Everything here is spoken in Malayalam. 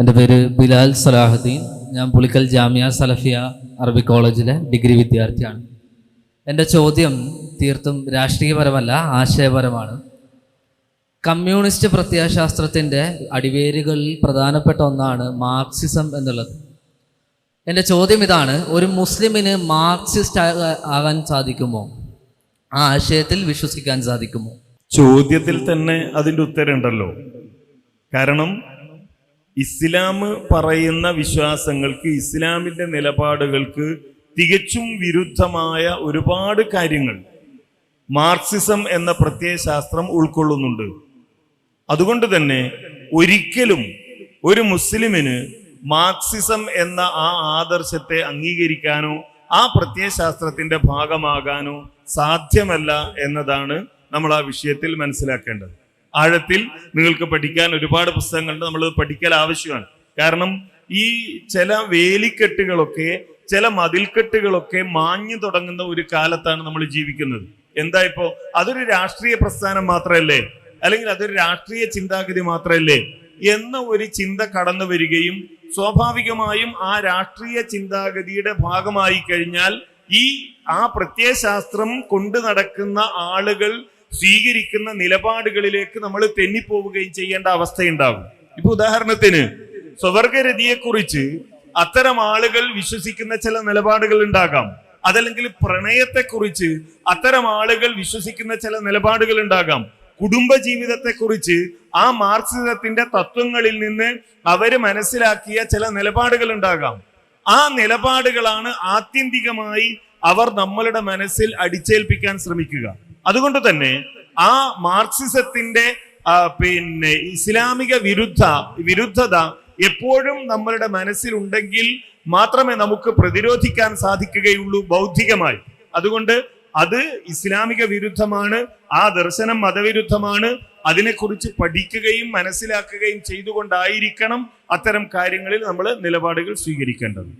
എന്റെ പേര് ബിലാൽ സലാഹുദ്ദീൻ. ഞാൻ പുളിക്കൽ ജാമിയ സലഫിയ അറബി കോളേജിലെ ഡിഗ്രി വിദ്യാർത്ഥിയാണ്. എന്റെ ചോദ്യം തീർത്തും രാഷ്ട്രീയപരമല്ല ആശയപരമാണ്. കമ്മ്യൂണിസ്റ്റ് പ്രത്യയശാസ്ത്രത്തിന്റെ അടിവേരുകളിൽ പ്രധാനപ്പെട്ട ഒന്നാണ് മാർക്സിസം എന്നുള്ളത്. എന്റെ ചോദ്യം ഇതാണ് ഒരു മുസ്ലിമിന് മാർക്സിസ്റ്റ് ആകാ- ആകാൻ സാധിക്കുമോ? ആ ആശയത്തിൽ വിശ്വസിക്കാൻ സാധിക്കുമോ? ചോദ്യത്തിൽ തന്നെ അതിന്റെ ഉത്തരമുണ്ടല്ലോ. കാരണം ഇസ്ലാം പറയുന്ന വിശ്വാസങ്ങൾക്ക് ഇസ്ലാമിന്റെ നിലപാടുകൾക്ക് തികച്ചും വിരുദ്ധമായ ഒരുപാട് കാര്യങ്ങൾ. മാർക്സിസം എന്ന പ്രത്യയശാസ്ത്രം ഉൾക്കൊള്ളുന്നുണ്ട്. അതുകൊണ്ട് തന്നെ ഒരിക്കലും ഒരു മുസ്ലിമിന് മാർക്സിസം എന്ന ആ ആദർശത്തെ അംഗീകരിക്കാനോ ആ പ്രത്യയശാസ്ത്രത്തിന്റെ ഭാഗമാകാനോ സാധ്യമല്ല എന്നതാണ് നമ്മൾ ആ വിഷയത്തിൽ മനസ്സിലാക്കേണ്ടത്. ആഴത്തിൽ നിങ്ങൾക്ക് പഠിക്കാൻ ഒരുപാട് പുസ്തകങ്ങളുണ്ട്. നമ്മൾ പഠിക്കൽ ആവശ്യമാണ്. കാരണം ഈ ചില വേലിക്കെട്ടുകളൊക്കെ ചില മതിൽക്കെട്ടുകളൊക്കെ മാഞ്ഞു തുടങ്ങുന്ന ഒരു കാലത്താണ് നമ്മൾ ജീവിക്കുന്നത്. എന്താ ഇപ്പോ? അതൊരു രാഷ്ട്രീയ പ്രസ്ഥാനം മാത്രമല്ലേ? അല്ലെങ്കിൽ അതൊരു രാഷ്ട്രീയ ചിന്താഗതി മാത്രമല്ലേ? എന്ന ഒരു ചിന്ത കടന്നു വരികയും സ്വാഭാവികമായും ആ രാഷ്ട്രീയ ചിന്താഗതിയുടെ ഭാഗമായി കഴിഞ്ഞാൽ ഈ ആ പ്രത്യയശാസ്ത്രം കൊണ്ടു നടക്കുന്ന ആളുകൾ സ്വീകരിക്കുന്ന നിലപാടുകളിലേക്ക് നമ്മൾ തെന്നിപ്പോവുകയും ചെയ്യേണ്ട അവസ്ഥയുണ്ടാകും. ഇപ്പൊ ഉദാഹരണത്തിന് സ്വവർഗരതിയെക്കുറിച്ച് അത്തരം ആളുകൾ വിശ്വസിക്കുന്ന ചില നിലപാടുകൾ ഉണ്ടാകാം. അതല്ലെങ്കിൽ പ്രണയത്തെക്കുറിച്ച് അത്തരം ആളുകൾ വിശ്വസിക്കുന്ന ചില നിലപാടുകൾ ഉണ്ടാകാം. കുടുംബ ജീവിതത്തെക്കുറിച്ച് ആ മാർക്സിസത്തിന്റെ തത്വങ്ങളിൽ നിന്ന് അവർ മനസ്സിലാക്കിയ ചില നിലപാടുകൾ ഉണ്ടാകാം. ആ നിലപാടുകളാണ് ആത്യന്തികമായി അവർ നമ്മളുടെ മനസ്സിൽ അടിച്ചേൽപ്പിക്കാൻ ശ്രമിക്കുക. അതുകൊണ്ട് തന്നെ ആ മാർക്സിസത്തിന്റെ പിന്നെ ഇസ്ലാമിക വിരുദ്ധ വിരുദ്ധത എപ്പോഴും നമ്മളുടെ മനസ്സിലുണ്ടെങ്കിൽ മാത്രമേ നമുക്ക് പ്രതിരോധിക്കാൻ സാധിക്കുകയുള്ളൂ ബൗദ്ധികമായി. അതുകൊണ്ട് അത് ഇസ്ലാമിക വിരുദ്ധമാണ് ആ ദർശനം മതവിരുദ്ധമാണ് അതിനെക്കുറിച്ച് പഠിക്കുകയും മനസ്സിലാക്കുകയും ചെയ്തുകൊണ്ടായിരിക്കണം അത്തരം കാര്യങ്ങളിൽ നമ്മൾ നിലപാടുകൾ സ്വീകരിക്കേണ്ടത്.